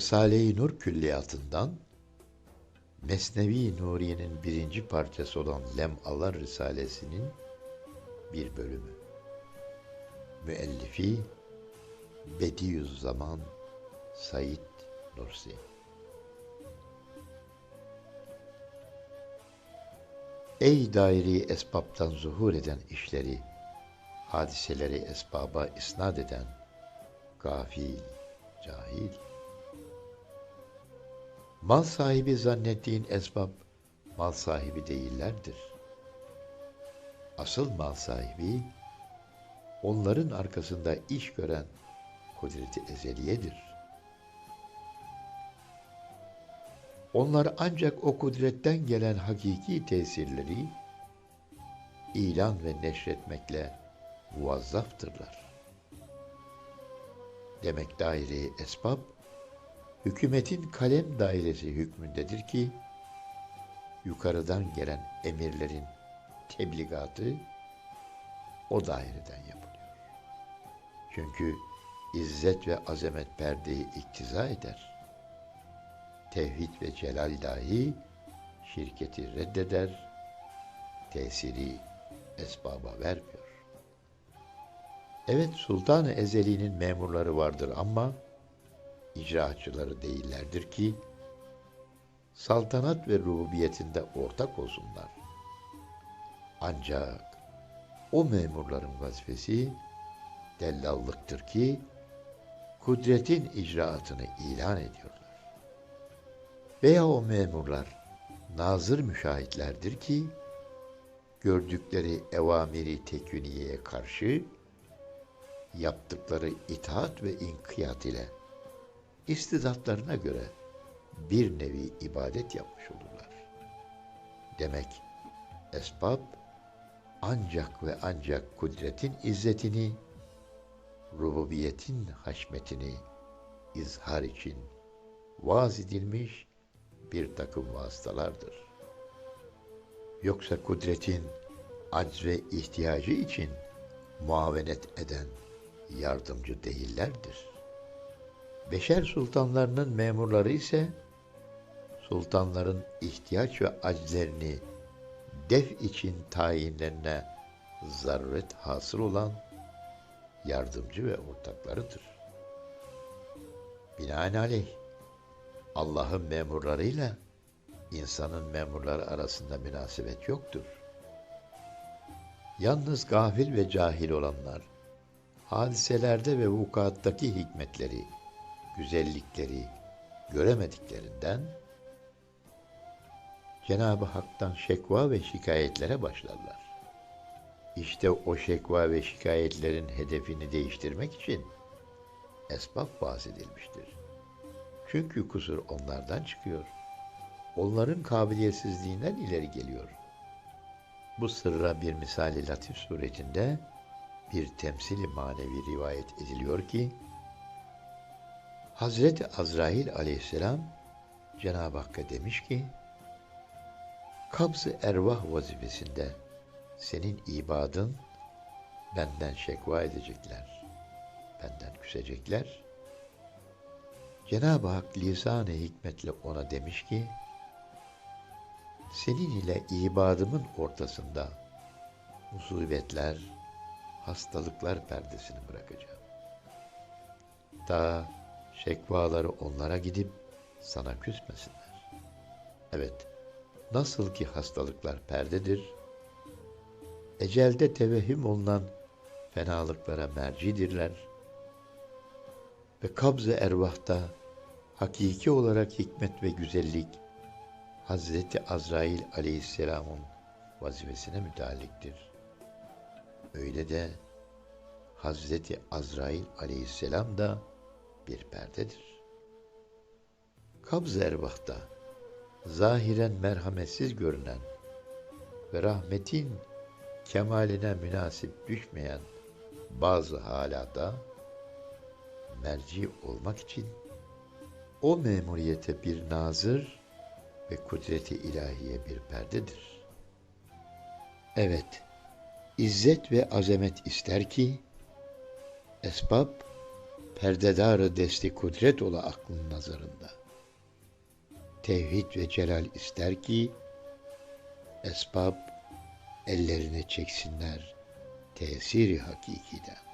Risale-i Nur külliyatından Mesnevi Nuriye'nin birinci parçası olan Lemalar Risalesi'nin bir bölümü. Müellifi Bediüzzaman Said Nursi Ey dairi esbaptan zuhur eden işleri, hadiseleri esbaba isnat eden, gafil, cahil. Mal sahibi zannettiğin esbab, mal sahibi değillerdir. Asıl mal sahibi, onların arkasında iş gören kudreti ezeliyedir. Onlar ancak o kudretten gelen hakiki tesirleri ilan ve neşretmekle muvazzaftırlar. Demek daire esbab, hükümetin kalem dairesi hükmündedir ki, yukarıdan gelen emirlerin tebligatı o daireden yapılıyor. Çünkü izzet ve azamet perdeyi iktiza eder tevhid ve celal dahi şirketi reddeder, tesiri esbaba vermiyor. Evet Sultan-ı Ezeli'nin memurları vardır ama icraatçıları değillerdir ki saltanat ve rububiyetinde ortak olsunlar. Ancak o memurların vazifesi dellallıktır ki kudretin icraatını ilan ediyor veya o memurlar nazır müşahitlerdir ki gördükleri evamiri teküniyeye karşı yaptıkları itaat ve inkiyat ile istidatlarına göre bir nevi ibadet yapmış olurlar. Demek esbab ancak ve ancak kudretin izzetini, rububiyetin haşmetini izhar için vaz edilmiş bir takım vasıtalardır. Yoksa kudretin acz ve ihtiyacı için muavenet eden yardımcı değillerdir. Beşer sultanlarının memurları ise sultanların ihtiyaç ve acizlerini def için tayinlerine zaruret hasıl olan yardımcı ve ortaklarıdır. Binaenaleyh Allah'ın memurlarıyla insanın memurları arasında münasebet yoktur. Yalnız gafil ve cahil olanlar, hadiselerde ve vukuattaki hikmetleri, güzellikleri göremediklerinden, Cenab-ı Hak'tan şekva ve şikayetlere başlarlar. İşte o şekva ve şikayetlerin hedefini değiştirmek için esbab bahsedilmiştir. Çünkü kusur onlardan çıkıyor. Onların kabiliyetsizliğinden ileri geliyor. Bu sırra bir misali latif suretinde bir temsili manevi rivayet ediliyor ki Hazreti Azrail aleyhisselam Cenab-ı Hakk'a demiş ki kabz ervah vazifesinde senin ibadın benden şekva edecekler. Benden küsecekler. Cenab-ı Hak lisan-ı hikmetle ona demiş ki, senin ile ibadımın ortasında musibetler, hastalıklar perdesini bırakacağım. Ta şekvaları onlara gidip sana küsmesinler. Evet, nasıl ki hastalıklar perdedir, ecelde tevehhüm olunan fenalıklara mercidirler ve kabz-ı ervahta hakiki olarak hikmet ve güzellik Hazreti Azrail aleyhisselamın vazifesine mütealliktir. Öyle de Hazreti Azrail aleyhisselam da bir perdedir. Kabz ervahta zahiren merhametsiz görünen ve rahmetin kemaline münasip düşmeyen bazı halada merci olmak için o memuriyete bir nazır ve kudreti ilahiye bir perdedir. Evet, izzet ve azamet ister ki, esbab perdedarı desti kudret ola aklın nazarında. Tevhid ve celal ister ki, esbab ellerine çeksinler tesiri hakikiden.